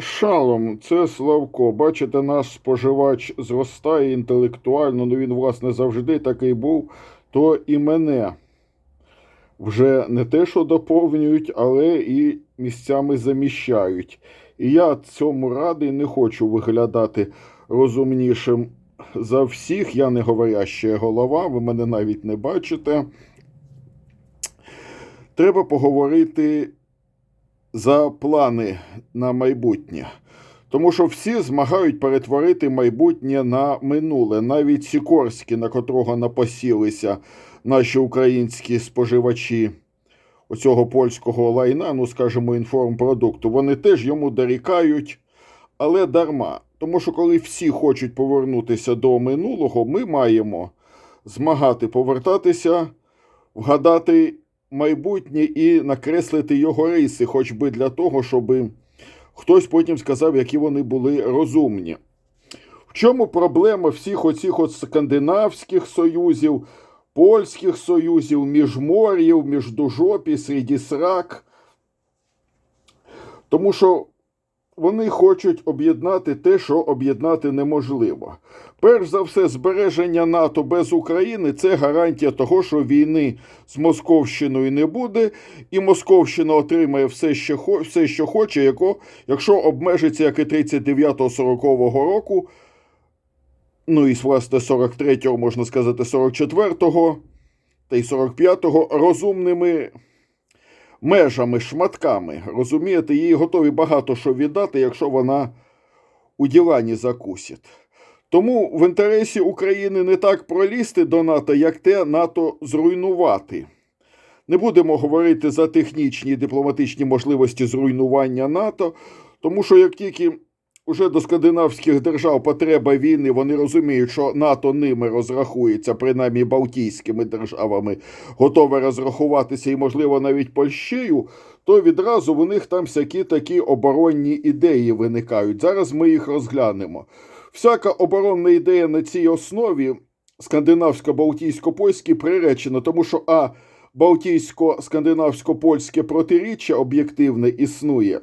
Шалом, це Славко. Бачите, наш споживач зростає інтелектуально, ну він, власне, завжди такий був, то і мене вже не те, що доповнюють, але і місцями заміщають. І я цьому радий не хочу виглядати розумнішим за всіх. Я не говоряща голова, ви мене навіть не бачите. Треба поговорити за плани на майбутнє. Тому що всі змагають перетворити майбутнє на минуле. Навіть Сікорський, на котрого напосілися наші українські споживачі оцього польського лайна, ну скажімо, інформпродукту, вони теж йому дорікають, але дарма. Тому що коли всі хочуть повернутися до минулого, ми маємо змагати повертатися, вгадати майбутнє і накреслити його риси, хоч би для того, щоб хтось потім сказав, які вони були розумні. В чому проблема всіх оцих от скандинавських союзів, польських союзів, міжмор'їв, міждужопі, Срак? Тому що вони хочуть об'єднати те, що об'єднати неможливо. Перш за все, збереження НАТО без України це гарантія того, що війни з Московщиною не буде, і Московщина отримає все, що, все, що хоче, якщо обмежиться, як і 39-40 року, ну і власне 43-го, можна сказати, 44-го та й 45-го розумними межами, шматками. Розумієте, їй готові багато що віддати, якщо вона у ділані закусить. Тому в інтересі України не так пролізти до НАТО, як те НАТО зруйнувати. Не будемо говорити за технічні і дипломатичні можливості зруйнування НАТО, тому що як тільки уже до скандинавських держав потреба війни, вони розуміють, що НАТО ними розрахується, принаймні Балтійськими державами, готове розрахуватися і, можливо, навіть Польщею, то відразу в них там всякі такі оборонні ідеї виникають. Зараз ми їх розглянемо. Всяка оборонна ідея на цій основі скандинавсько-балтійсько-польській приречена, тому що а балтійсько-скандинавсько-польське протиріччя об'єктивне існує.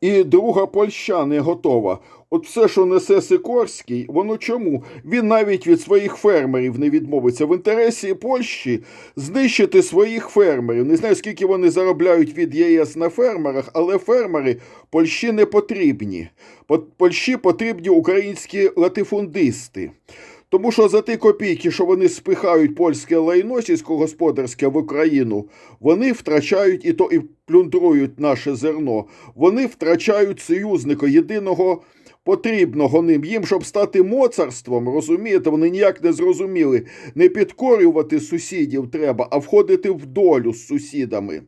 І друга Польща не готова. От все, що несе Сикорський, воно чому? Він навіть від своїх фермерів не відмовиться. В інтересі Польщі знищити своїх фермерів. Не знаю, скільки вони заробляють від ЄС на фермерах, але фермери Польщі не потрібні. Польщі потрібні українські латифундисти. Тому що за ті копійки, що вони спихають польське лайно сільськогосподарське в Україну, вони втрачають і то і плюндрують наше зерно. Вони втрачають союзника єдиного потрібного ним. Їм, щоб стати моцарством, розумієте, вони ніяк не зрозуміли. Не підкорювати сусідів треба, а входити в долю з сусідами.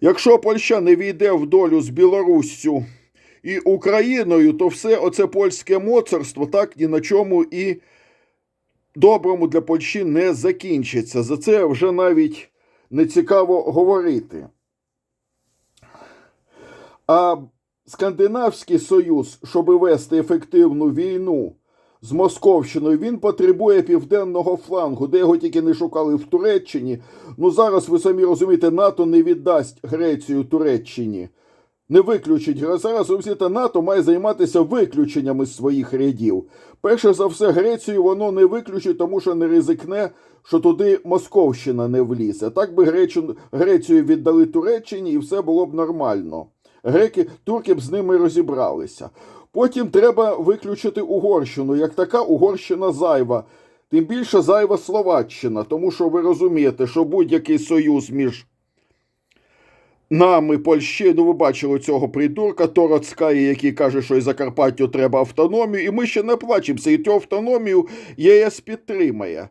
Якщо Польща не війде в долю з Білоруссю і Україною, то все оце польське моцарство так ні на чому і доброму для Польщі не закінчиться. За це вже навіть не цікаво говорити. А Скандинавський Союз, щоб вести ефективну війну з Московщиною, він потребує південного флангу, де його тільки не шукали в Туреччині. Ну зараз ви самі розумієте, НАТО не віддасть Грецію Туреччині. Не виключить. Зараз розумієте, НАТО має займатися виключеннями з своїх рядів. Перше за все, Грецію воно не виключить, тому що не ризикне, що туди Московщина не влізе. Так би Гречу, Грецію віддали Туреччині і все було б нормально. Греки, турки б з ними розібралися. Потім треба виключити Угорщину. Як така Угорщина зайва. Тим більше зайва Словаччина, тому що ви розумієте, що будь-який союз між нами, Польщею, ну ви бачили цього придурка Тороцькає, який каже, що і Закарпаттю треба автономію, і ми ще не плачемося, і цю автономію ЄС підтримає.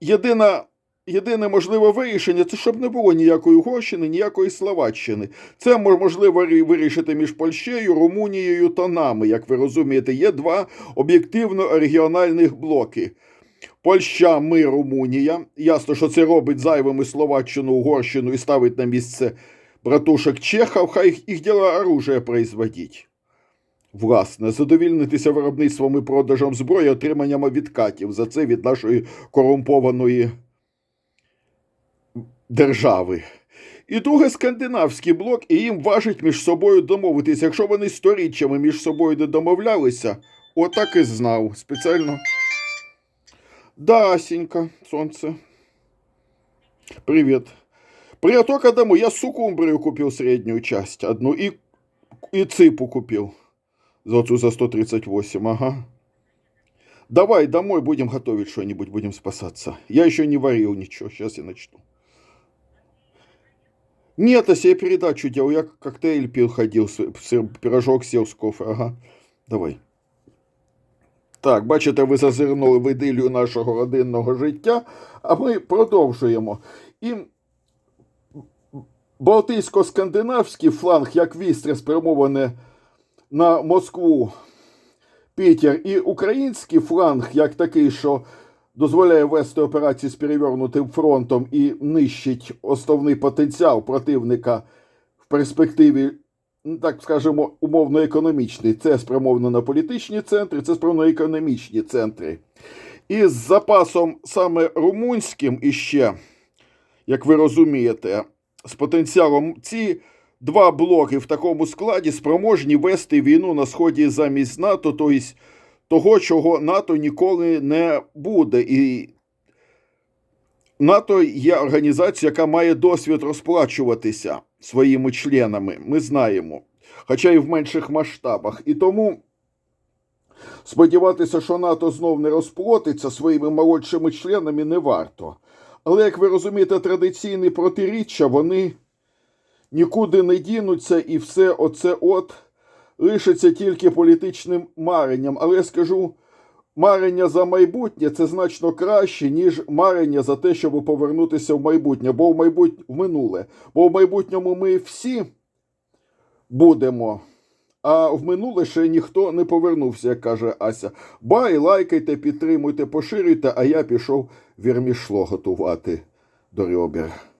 Єдина, єдине можливе вирішення це щоб не було ніякої Угорщини, ніякої Словаччини. Це можливо вирішити між Польщею, Румунією та нами. Як ви розумієте, є два об'єктивно регіональних блоки. Польща, ми, Румунія. Ясно, що це робить зайвими Словаччину, Угорщину і ставить на місце братушек Чехов, хай їх, діло оружие производить. Власне, задовільнитися виробництвом і продажем зброї, отриманням відкатів за це від нашої корумпованої держави. І друге скандинавський блок, і їм важить між собою домовитися. Якщо вони сторіччями між собою не домовлялися, отак і знав. Спеціально. Да, Асенька, сонце. Привет. Прияток домой. Я сукумбрию купил среднюю часть одну и, и ципу купил. За отцу за 138, ага. Давай домой будем готовить что-нибудь, будем спасаться. Я еще не варил ничего, сейчас я начну. Нет, а себе передачу делал, я коктейль пил, ходил, с- с- пирожок сел с кофе, ага. Давай. Так, бачите, ви зазирнули в ідилію нашого родинного життя, а ми продовжуємо. І Балтійсько-скандинавський фланг, як вістря спрямоване на Москву, Пітер, і український фланг, як такий, що дозволяє вести операції з перевернутим фронтом і нищить основний потенціал противника в перспективі, ну, так скажемо, умовно економічний. Це спрямовано на політичні центри, це спрямовано на економічні центри. І з запасом саме румунським іще, як ви розумієте, з потенціалом ці два блоки в такому складі спроможні вести війну на сході замість НАТО, тобто того, чого НАТО ніколи не буде. І НАТО є організацією, яка має досвід розплачуватися своїми членами. Ми знаємо, хоча й в менших масштабах. І тому сподіватися, що НАТО знов не розплотиться своїми молодшими членами, не варто. Але, як ви розумієте, традиційні протиріччя, вони нікуди не дінуться, і все оце от лишиться тільки політичним маренням. Але я скажу, марення за майбутнє це значно краще, ніж марення за те, щоб повернутися в майбутнє, бо в майбут... в минуле. Бо в майбутньому ми всі будемо. А в минуле ще ніхто не повернувся, каже Ася. Бай, лайкайте, підтримуйте, поширюйте, а я пішов вірмішло готувати до ребер.